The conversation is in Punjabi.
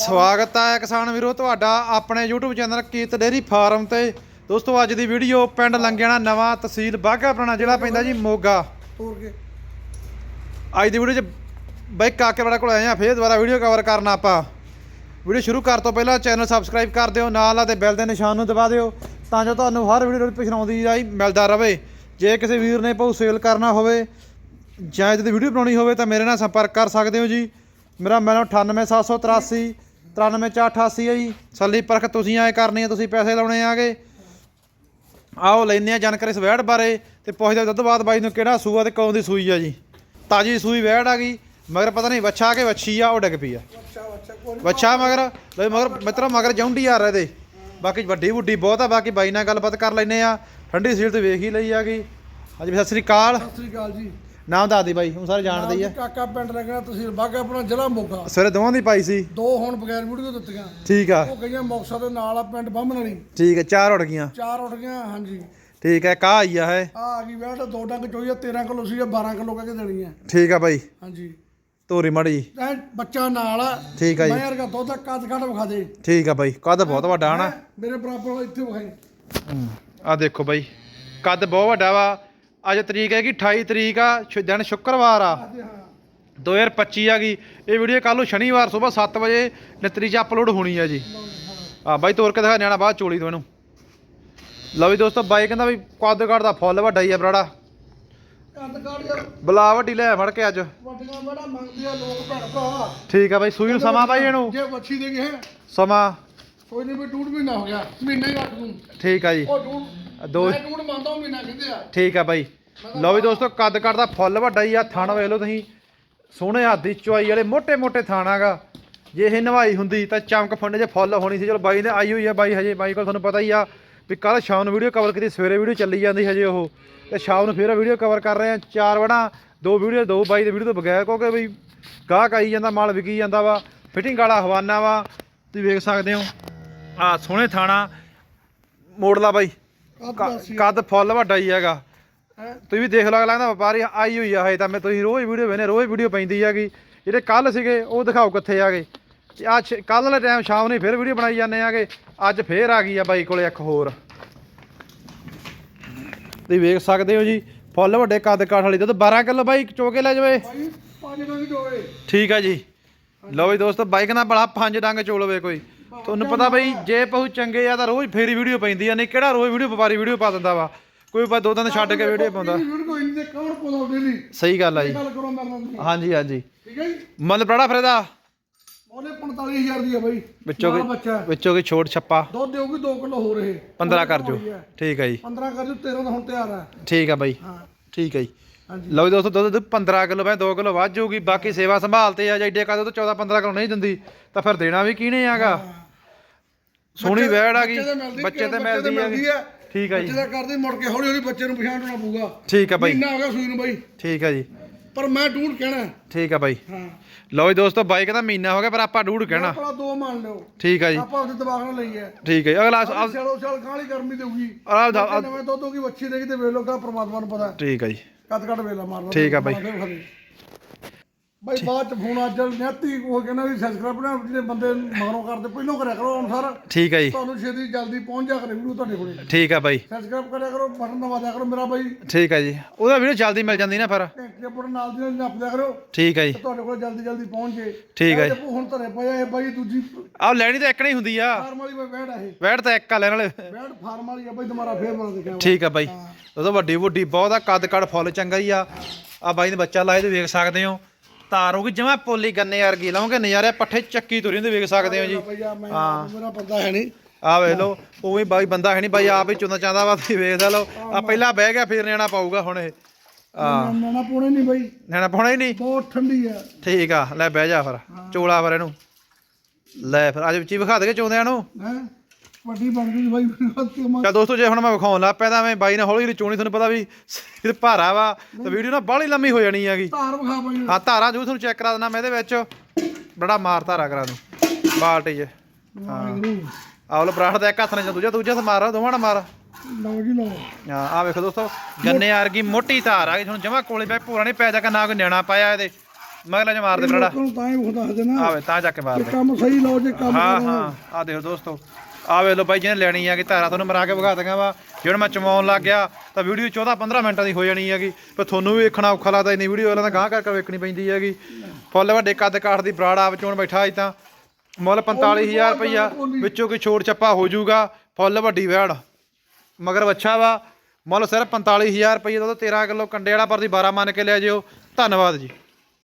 ਸਵਾਗਤ ਹੈ ਕਿਸਾਨ ਵੀਰੋ ਤੁਹਾਡਾ ਆਪਣੇ YouTube ਚੈਨਲ ਕੀਤ ਡੇਰੀ ਫਾਰਮ ਤੇ। ਦੋਸਤੋ ਅੱਜ ਦੀ ਵੀਡੀਓ ਪਿੰਡ ਲੰਗਿਆਣਾ ਨਵਾਂ ਤਹਿਸੀਲ ਬਾਘਾ ਪੁਰਾਣਾ ਜ਼ਿਲ੍ਹਾ ਪੈਂਦਾ ਜੀ ਮੋਗਾ। ਅੱਜ ਦੀ ਵੀਡੀਓ 'ਚ ਬਾਈ ਕਾਕੇ ਵਾਲਾ ਕੋਲ ਆਏ ਆ ਫੇਰ ਦੁਬਾਰਾ ਵੀਡੀਓ ਕਵਰ ਕਰਨਾ ਆਪਾਂ। ਵੀਡੀਓ ਸ਼ੁਰੂ ਕਰਨ ਤੋਂ ਪਹਿਲਾਂ ਚੈਨਲ ਸਬਸਕ੍ਰਾਈਬ ਕਰ ਦਿਓ ਨਾਲ ਆ ਤੇ ਬੈਲ ਦੇ ਨਿਸ਼ਾਨ ਨੂੰ ਦਬਾ ਦਿਓ ਤਾਂ ਜੋ ਤੁਹਾਨੂੰ ਹਰ ਵੀਡੀਓ ਨੋਟੀਫਿਕੇਸ਼ਨ ਆਉਂਦੀ ਜਾਈ ਮਿਲਦਾ ਰਵੇ। ਜੇ ਕਿਸੇ ਵੀਰ ਨੇ ਭਾਉ ਸੇਲ ਕਰਨਾ ਹੋਵੇ ਜਾਂ ਇਹਦੀ ਵੀਡੀਓ ਬਣਾਉਣੀ ਹੋਵੇ ਤਾਂ ਮੇਰੇ ਨਾਲ ਸੰਪਰਕ ਕਰ ਸਕਦੇ ਹੋ ਜੀ। ਮੇਰਾ ਮੈਨੋ 98783 93488 ਹੈ ਜੀ। ਸੱਲੀ ਪਰਖ ਤੁਸੀਂ ਆਏ ਕਰਨੀ ਹੈ ਤੁਸੀਂ ਪੈਸੇ ਲਾਉਣੇ ਆਗੇ। ਆਓ ਲੈਨੇ ਆ ਜਾਣਕਾਰੀ ਇਸ ਵੈੜ ਬਾਰੇ ਤੇ ਪੁੱਛਦੇ ਹਾਂ ਦੁੱਧ ਬਾਅਦ ਬਾਈ ਨੂੰ ਕਿਹੜਾ ਸੂਆ ਤੇ ਕੌਣ ਦੀ ਸੂਈ ਆ ਜੀ। ਤਾਜੀ ਸੂਈ ਵੈੜ ਆ ਗਈ, ਮਗਰ ਪਤਾ ਨਹੀਂ ਵੱਛਾ ਕੇ ਵੱਛੀ ਆ, ਉਹ ਡਿੱਗ ਪਈ ਆ। ਵੱਛਾ ਮਗਰ ਲੈ ਮਗਰ ਮਿੱਤਰੋ, ਮਗਰ ਜੌਂਡੀ ਆ ਰਹੇ ਦੇ ਬਾਕੀ ਵੱਡੀ ਵੱਡੀ ਬਹੁਤ ਆ, ਬਾਕੀ ਬਾਈ ਨਾਲ ਗੱਲਬਾਤ ਕਰ ਲੈਨੇ ਆ। ਠੰਡੀ ਸੀਲ ਤੇ ਵੇਖ ਹੀ ਲਈ ਆ ਗਈ। ਹਾਂਜੀ, ਸਤਿ ਸ੍ਰੀ ਅਕਾਲ। ਸਤਿ ਸ੍ਰੀ ਅਕਾਲ ਜੀ। ਨਾਮ ਦੱਸ ਦੀ ਬਾਈ ਹੁਣ ਸਾਰੇ ਜਾਣਦੇ ਹੀ ਆ। ਕਾਕਾ ਪਿੰਡ ਲੱਗਣਾ ਤੁਸੀਂ ਬਾਗਾ ਆਪਣਾ ਜ਼ਿਲ੍ਹਾ ਮੋਗਾ। ਸਵੇਰੇ ਦੋਵਾਂ ਦੀ ਪਾਈ ਸੀ। ਦੋ ਹੁਣ ਬਗੈਰ ਵੀਡੀਓ ਦਿੱਤੀਆਂ। ਠੀਕ ਆ। ਉਹ ਗਈਆਂ ਮੌਕਸਾ ਦੇ ਨਾਲ ਆ ਪਿੰਡ ਬੰਮਣੜੀ ਠੀਕ ਹੈ ਚਾਰ ਉੜ ਗਈਆਂ। ਚਾਰ ਉੱਠ ਗਈਆਂ ਹਾਂਜੀ। ਠੀਕ ਹੈ ਕਾ ਆਈ ਆ ਹੈ ਆ ਆ ਗਈ ਬੈਠ ਦੋ ਡੰਗ ਚੋਈ ਆ 13 ਕਿਲੋ ਸੀ 12 ਕਿਲੋ ਕਹਿ ਕੇ ਦੇਣੀ ਆ ਠੀਕ ਆ ਬਾਈ। ਹਾਂਜੀ। ਤੋਰੀ ਮੜੀ। ਐ ਬੱਚਾ ਨਾਲ ਆ। ਠੀਕ ਆ ਜੀ। ਮੈਂ ਯਾਰ ਦੁੱਧ ਕੱਦ ਕੱਦ ਵਿਖਾ ਦੇ। ਠੀਕ ਆ ਬਾਈ ਕੱਦ ਬਹੁਤ ਵੱਡਾ ਹਨਾ? ਮੇਰੇ ਬਰਾਬਰ ਇੱਥੇ ਵਿਖਾਈ। ਆ ਦੇਖੋ ਬਾਈ ਕੱਦ ਬਹੁਤ ਵੱਡਾ ਵਾ। ਅੱਜ ਤਰੀਕ ਹੈ ਕਿ 28 ਤਰੀਕ ਆ ਸ਼ੁ- ਦਿਨ ਸ਼ੁੱਕਰਵਾਰ ਆ। ਹਾਂਜੀ ਹਾਂ। 2025 ਆ ਗਈ। ਇਹ ਵੀਡੀਓ ਕੱਲ ਨੂੰ ਸ਼ਨੀਵਾਰ ਸਵੇਰ 7 ਵਜੇ ਨਤਰੀ 'ਚ ਅਪਲੋਡ ਹੋਣੀ ਆ ਜੀ। ਆ ਬਾਈ ਤੋਰ ਕੇ ਦਿਖਾ ਨਿਆਣਾ ਬਾਅਦ ਚੋਲੀ ਤੋਂ ਇਹਨੂੰ। ਲਓ ਵੀ ਦੋਸਤੋ ਬਾਈ ਕਹਿੰਦਾ ਵੀ ਕੱਦ ਕੱਦ ਦਾ ਫੁੱਲ ਵੱਡਾ ਹੀ ਆ ਬਰਾੜਾ। ਕੱਦ ਯਾਰ ਬਲਾ ਵੱਡੀ ਲੈ ਫੜ ਕੇ ਅੱਜ। ਵੱਡੀਆਂ ਬੜਾ ਮੰਗਦੇ ਆ ਲੋਕ ਭੈਣ ਭਰਾ। ਠੀਕ ਆ ਬਾਈ ਸੂਈ ਨੂੰ ਸਮਾਂ ਬਾਈ ਇਹਨੂੰ। ਜੇ ਵੱਛੀ ਦੇ ਗਏ। ਸਮਾਂ। ਕੋਈ ਨਹੀਂ ਵੀ ਡੂਢ ਮਹੀਨਾ ਹੋ ਗਿਆ ਮਹੀਨਾ ਹੀ ਰੱਖ ਦੂੰ ਠੀਕ ਆ ਜੀ। ਉਹ ਡੂਢ ਦੋ ਠੀਕ ਆ ਬਾਈ। ਲਓ ਵੀ ਦੋਸਤੋ ਕੱਦ ਕੱਦ ਦਾ ਫੁੱਲ ਵੱਡਾ ਹੀ ਆ ਥਣ ਵੇਖ ਲਓ ਤੁਸੀਂ। ਸੋਹਣੇ ਹੱਥ ਦੀ ਚੁਆਈ ਵਾਲੇ ਮੋٹے ਥਾਣਾ ਥਾਣਾਗਾ ਜੇ ਇਹ ਨਵਾਈ ਹੁੰਦੀ ਤਾਂ ਚਮਕ ਫੰਡੇ 'ਚ ਫੁੱਲ ਹੋਣੀ ਸੀ। ਚਲੋ ਬਾਈ ਨੇ ਆਈ ਹੋਈ ਆ ਬਾਈ ਹਜੇ ਬਾਈ ਕੋਲ ਤੁਹਾਨੂੰ ਪਤਾ ਹੀ ਆ ਵੀ ਕੱਲ ਸ਼ਾਮ ਨੂੰ ਵੀਡੀਓ ਕਵਰ ਕੀਤੀ ਸਵੇਰੇ ਵੀਡੀਓ ਚੱਲੀ ਜਾਂਦੀ ਹਜੇ ਉਹ। ਤੇ ਸ਼ਾਮ ਨੂੰ ਫੇਰ ਵੀਡੀਓ ਕਵਰ ਕਰ ਰਹੇ ਆ ਚਾਰ ਵੜਾ ਦੋ ਵੀਡੀਓ ਦੋ ਬਾਈ ਦੇ ਵੀਡੀਓ ਤੋਂ ਬਗੈਰ ਕਿਉਂਕਿ ਬਈ ਗਾਹਕ ਆਈ ਜਾਂਦਾ ਮਾਲ ਵਿਕੀ ਜਾਂਦਾ ਵਾ ਫਿਟਿੰਗ ਵਾਲਾ ਹਵਾਨਾ ਵਾ। ਤੁਸੀਂ ਵੇਖ ਸਕਦੇ ਹੋ। ਆ ਸੋਹਣੇ ਥਾਣਾ ਮੋੜਲਾ ਬਾਈ। ਕ- ਕੱਦ ਫੁੱਲ ਵੱਡਾ ਹੀ ਹੈਗਾ। ਹੈ? ਤੁਸੀਂ ਵੀ ਦੇਖ ਲਓ ਲੱਗਦਾ ਵਪਾਰੀ ਆਈ ਹੋਈ ਆ ਹਜੇ ਤਾਂ ਮੈਂ ਤੁਸੀਂ ਰੋਜ਼ ਵੀਡੀਓ ਵੇਨੇ ਰੋਜ਼ ਵੀਡੀਓ ਪੈਂਦੀ ਹੈਗੀ। ਜਿਹੜੇ ਕੱਲ ਸੀਗੇ ਉਹ ਦਿਖਾਓ ਕਿੱਥੇ ਆਗੇ ਆ ਕੱਲ ਵਾਲੇ ਟਾਈਮ ਸ਼ਾਮ ਨੂੰ ਫੇਰ ਵੀਡੀਓ ਬਣਾਈ ਜਾਂਦੇ ਆਗੇ ਅੱਜ ਫੇਰ ਆ ਗਈ ਆ ਬਾਈ ਕੋਲੇ ਇੱਕ ਹੋਰ। ਤੁਸੀਂ ਵੇਖ ਸਕਦੇ ਹੋ ਜੀ ਫੁੱਲ ਵੱਡੇ ਕੱਦ ਕਾਠ ਵਾਲੀ। ਦੁੱਧ 12 ਕਿਲੋ ਬਾਈ ਚੋਕੇ ਲੈ ਜਾਵੇ। ਭਾਈ ਪੰਜ ਡੰਗ ਦੋਏ ਠੀਕ ਆ ਜੀ। ਲਓ ਵੀ ਦੋਸਤੋ ਬਾਈਕ ਨਾਲ ਬੜਾ ਪੰਜ ਡੰਗ ਚੋਲਵੇ ਕੋਈ। ਤੁਹਾਨੂੰ ਪਤਾ ਬਈ ਜੇ ਪਹੂ ਚੰਗੇ ਆ ਤਾਂ ਰੋਜ਼ ਫੇਰੀ ਵੀਡੀਓ ਪੈਂਦੀ ਆ ਨਹੀਂ ਕਿਹੜਾ ਰੋਜ਼ ਵੀਡੀਓ ਵਪਾਰੀ ਵੀਡੀਓ ਪਾ ਦਿੰਦਾ ਵਾ। ਕੋਈ ਬਾ ਦੋ ਦਿਨ ਛੱਡ ਕੇ ਵੀਡੀਓ ਪਾਉਂਦਾ। ਵੀਰ ਕੋਈ ਨਹੀਂ ਤੇ ਕੌਣ ਪਾਉਂਦਾ ਡੇਲੀ ਸਹੀ ਗੱਲ ਆ ਜੀ। ਗੱਲ ਕਰੋ ਮੇਰੇ ਨਾਲ ਤੁਸੀਂ। ਹਾਂਜੀ ਹਾਂਜੀ। ਠੀਕ ਹੈ ਜੀ? ਮੁੱਲ ਬੜਾ ਫਿਰ ਇਹਦਾ ਉਹਨੇ 45000 ਦੀ ਆ ਬਾਈ। ਵਿੱਚੋਂ ਬੱਚਾ ਵਿੱਚੋਂ ਕੋਈ ਛੋਟ ਛੱਪਾ। ਦੁੱਧ ਦੇਊਗੀ 2 ਕਿਲੋ ਹੋ ਰਹੇ 15 ਕਰ ਜੋ ਠੀਕ ਹੈ ਜੀ। 15 ਕਰ ਜੋ 13 ਦਾ ਹੁਣ ਤਿਆਰ ਆ ਠੀਕ ਆ ਬਾਈ। ਹਾਂ। ਠੀਕ ਹੈ ਜੀ। ਲਓ ਜੀ ਦੋਸਤੋ ਦੁੱਧ ਦੁੱਧ 15 ਕਿਲੋ ਬਾਈ 2 ਕਿਲੋ ਵੱਧ ਜਾਊਗੀ। ਬਾਕੀ ਸੇਵਾ ਸੰਭਾਲ ਤੇ ਆ ਜੇ ਏਡੇ ਕਾ ਦੁੱਧ 14 15 ਕਿਲੋ ਨਹੀਂ ਦਿੰਦੀ ਤਾਂ ਫਿਰ ਦੇਣਾ ਵੀ ਕਿਹਨੇ ਆਗਾ? ਸੋਹਣੀ ਵੈੜ ਆ ਗਈ। ਬੱਚੇ ਤੇ ਮਿਲਦੀ- ਆ। ਠੀਕ ਆ ਜੀ। ਬੱਚੇ ਦਾ ਕਰਦੇ ਮੁੜ ਕੇ ਹੌਲੀ ਹੌਲੀ ਬੱਚੇ ਨੂੰ ਪਛਾਣਨਾ ਪਊਗਾ। ਠੀਕ ਆ ਬਾਈ। ਮਹੀਨਾ ਹੋ ਗਿਆ ਸੂਈ ਨੂੰ ਬਾਈ। ਠੀਕ ਆ ਜੀ। ਪਰ ਮੈਂ ਡੂਢ ਕਹਿਣਾ। ਠੀਕ ਆ ਬਾਈ। ਹਾਂ। ਲਓ ਜੀ ਦੋਸਤੋ ਬਾਈ ਕਹਿੰਦਾ ਮਹੀਨਾ ਹੋ ਗਿਆ ਪਰ ਆਪਾਂ ਡੂੜ ਕਹਿਣਾ। ਆਪਣਾ ਦੋ ਮੰਨ ਲਿਓ। ਠੀਕ ਆ ਜੀ। ਆਪਾਂ ਉਹਦੇ ਦਿਮਾਗ ਨਾਲ ਲਈ ਹੈ ਠੀਕ ਹੈ ਜੀ। ਅਗਲਾ ਚਲੋ ਚਲ ਕਾਲੀ ਗਰਮੀ ਦੇਊਗੀ। ਆ- ਨਵੇਂ ਦੁੱਧ ਹੋਗੀ ਵੱਛੀ ਦੇਗੀ ਤੇ ਵੇਖ ਕਾ ਪ੍ਰਮਾਤਮਾ ਨੂੰ ਪਤਾ ਠੀਕ ਆ ਜੀ। ਕੱਦ ਕੱਦ ਵੇਲਾ ਮਾਰਦਾ ਠੀਕ ਆ ਬਾਈ। ਬਾਈ ਬਾਅਦ ਚ ਫੋਨ ਅੱਜ ਨੈਤੀ ਉਹ ਕਹਿੰਦਾ ਵੀ ਸਬਸਕ੍ਰਾਈਬ ਨਾ ਜਿਹੜੇ ਬੰਦੇ ਮਗਰੋਂ ਕਰਦੇ ਪਹਿਲਾਂ ਕਰਿਆ ਕਰੋ ਹੁਣ ਸਰ ਠੀਕ ਆ ਜੀ। ਤੁਹਾਨੂੰ ਛੇਤੀ ਜਲਦੀ ਪਹੁੰਚ ਜਾ ਕਰੇ ਵੀਡੀਓ ਤੁਹਾਡੇ ਕੋਲੇ। ਠੀਕ ਆ ਬਾਈ। ਸਬਸਕ੍ਰਾਈਬ ਕਰਿਆ ਕਰੋ ਬਟਨ ਦਬਾ ਦਿਆ ਕਰੋ ਮੇਰਾ ਬਾਈ। ਠੀਕ ਆ ਜੀ। ਉਹਦਾ ਵੀਡੀਓ ਜਲਦੀ ਮਿਲ ਜਾਂਦੀ ਨਾ ਫਿਰ। ਘੰਟੇ ਆਪਣੇ ਨਾਲ ਦੀ ਨਾਲ ਨੱਪ ਦਿਆ ਕਰੋ। ਠੀਕ ਆ ਜੀ। ਤੁਹਾਡੇ ਕੋਲ ਜਲਦੀ ਜਲਦੀ ਪਹੁੰਚ ਜੇ। ਠੀਕ ਇਹ ਦੇਖੋ ਹੁਣ ਧਰੇ ਪਿਆ ਇਹ ਬਾਈ ਦੂਜੀ ਆਹ ਲੈਣੀ ਤਾਂ ਇੱਕ ਨਹੀਂ ਹੁੰਦੀ ਆ। ਫਾਰਮ ਵਾਲੀ ਬੈਠ ਆ ਇਹ। ਵੈਟ ਤਾਂ ਇੱਕ ਆ ਲੈਣ ਵਾਲੇ। ਬੈਠ ਫਾਰਮ ਵਾਲੀ ਆ ਬਾਈ ਦੁਬਾਰਾ ਫੇਰ ਬਣਾ ਦੇਖਿਆ ਠੀਕ ਆ ਬਾਈ। ਉਹਦਾ ਵੱਡੀ ਵੱਡੀ ਬਹੁਤ ਆ ਕੱਦ ਕੱਦ ਫੁੱਲ ਚੰਗਾ ਹੀ ਆ। ਆ ਬਾਈ ਨੇ ਬੱਚਾ ਲਾਏ ਤੇ ਵੇਖ ਸਕਦੇ ਹੋ। ਤਾਰ ਹੋ ਗਈ ਜਮਾ ਪੋਲੀ ਗੰਨੇ ਵਰਗੀ ਲਾਉਂਗੇ ਨਜ਼ਾਰੇ ਪੱਠੇ ਚੱਕੀ ਤੁਰੀ ਹੁੰਦੇ ਵੇਖ ਸਕਦੇ ਹੋ ਜੀ। ਮੇਰਾ ਬੰਦਾ ਹੈ ਨਹੀਂ। ਆ ਵੇਖ ਲਓ ਉਹ ਵੀ ਬਾਈ ਬੰਦਾ ਹੈ ਨਹੀਂ ਬਾਈ ਆਪ ਹੀ ਚੁੰਦਾ ਚਾਹੁੰਦਾ ਵਾ ਤੁਸੀਂ ਵੇਖ ਲਓ। ਆ ਪਹਿਲਾਂ ਬਹਿ ਗਿਆ ਫਿਰ ਨਿਆਣਾ ਪਾਊਗਾ ਹੁਣ ਇਹ। ਆ ਨਾ ਪੋਣੇ ਨਹੀਂ ਬਾਈ। ਨਿਆਣਾ ਪਾਉਣਾ ਹੀ ਨਹੀਂ? ਬਹੁਤ ਠੰਡੀ ਆ। ਠੀਕ ਆ ਲੈ ਬਹਿ ਜਾ ਫਿਰ ਚੋਲਾ ਫਿਰ ਇਹਨੂੰ। ਲੈ ਫਿਰ ਅੱਜ ਵਿੱਚ ਹੀ ਵਿਖਾ ਦੇ ਕੇ ਚੋਂਦਿਆਂ ਨੂੰ। ਹੈ? ਵੱਡੀ ਬਣ ਗਈ ਬਾਈ ਤੇ ਮੈਂ ਚਾ ਦੋਸਤੋ ਜੇ ਹੁਣ ਮੈਂ ਵਿਖਾਉਣ ਲੱਗ ਪਿਆ ਤਾਂ ਮੈਂ ਬਾਈ ਨਾਲ ਹੌਲੀ ਹੌਲੀ ਚੋਣੀ ਤੁਹਾਨੂੰ ਪਤਾ ਵੀ ਸਿਰ ਭਾਰਾ ਵਾ ਤੇ ਵੀਡੀਓ ਨਾ ਬਾਹਲੀ ਲੰਮੀ ਹੋ ਜਾਣੀ ਹੈਗੀ। ਧਾਰ ਵਿਖਾ ਬਾਈ ਹਾਂ ਧਾਰਾ ਜੂ ਤੁਹਾਨੂੰ ਚੈੱਕ ਕਰਾ ਦੇਣਾ ਮੈਂ ਇਹਦੇ ਵਿੱਚ। ਬੜਾ ਮਾਰ ਧਾਰਾ ਕਰਾ ਦੂੰ। ਬਾਲਟੀ 'ਚ ਵਾਹਿਗੁਰੂ। ਆਹ ਲੋ ਬਰਾੜ ਦਾ ਇੱਕ ਹੱਥ ਨਾਲ ਦੂਜਾ ਦੂਜਾ ਹੱਥ ਮਾਰ ਦੋਵਾਂ ਨਾਲ ਮਾਰ। ਲਓ ਜੀ ਲਓ। ਹਾਂ ਆ ਵੇਖੋ ਦੋਸਤੋ ਗੰਨੇ ਵਰਗੀ ਮੋਟੀ ਧਾਰ ਆ ਗਈ ਤੁਹਾਨੂੰ ਜਮਾ ਕੋਲੇ ਬੈ ਪੂਰਾ ਨਹੀਂ ਪੈ ਜਾਗਾ ਨਾ ਕੋਈ ਨਿਆਣਾ ਪਾਇਆ ਇਹਦੇ। ਮਗਲਾ ਮਾਰ ਦੇ ਬਰਾੜਾ। ਤਾਂ ਹੀ ਉਹ ਦੱਸ ਦੇਣਾ ਆਵੇ ਤਾਂ ਚੱਕ ਕੇ ਮਾਰ ਕਿ ਦੇ। ਕੰਮ ਸਹੀ ਲਓ ਜੇ ਕੰਮ ਹਾਂ ਹਾਂ। ਆ ਦੇਖੋ ਦੋਸਤੋ ਆ ਵੇ ਲੋ ਬਾਈ ਜਿਹਨੇ ਲੈਣੀ ਆ ਕਿ ਧਾਰਾ ਤੁਹਾਨੂੰ ਮਰਾ ਕੇ ਵਿਖਾ ਦਿੰਗਾ ਵਾ। ਜੇ ਹੁਣ ਮੈਂ ਚਮਾਉਣ ਲੱਗ ਗਿਆ ਤਾਂ ਵੀਡੀਓ 14 15 ਮਿੰਟਾਂ ਦੀ ਹੋ ਜਾਣੀ ਹੈਗੀ। ਪਰ ਤੁਹਾਨੂੰ ਵੀ ਵੇਖਣਾ ਔਖਾ ਲੱਗਦਾ ਇੰਨੀ ਵੀਡੀਓ ਵਾਲਾ ਤਾਂ ਗਾਂ ਕਰਕੇ ਵੇਖਣੀ ਪੈਂਦੀ ਹੈਗੀ। ਫੁੱਲ ਵੱਡੇ ਕੱਦ ਕਾਠ ਦੀ ਬਰਾੜ ਆ ਵਿਚੋਂ ਬੈਠਾ ਅੱਜ ਤਾਂ। ਮੁੱਲ 45000 ਰੁਪਈਆ ਵਿੱਚੋਂ ਕੋਈ ਛੋੜ ਛੱਪਾ ਹੋ ਜਾਊਗਾ ਫੁੱਲ ਵੱਡੀ ਵੈੜ। ਮਗਰ ਬੱਚਾ ਵਾ ਮੁੱਲ ਸਿਰਫ 45000 ਰੁਪਈਆ ਦਾ 13 ਕਿਲੋ ਕੰਡੇ ਵਾਲਾ ਪਰ ਦੀ 12 ਮੰਨ ਕੇ ਲਿਆ ਜਿਓ। ਧੰਨਵਾਦ ਜੀ।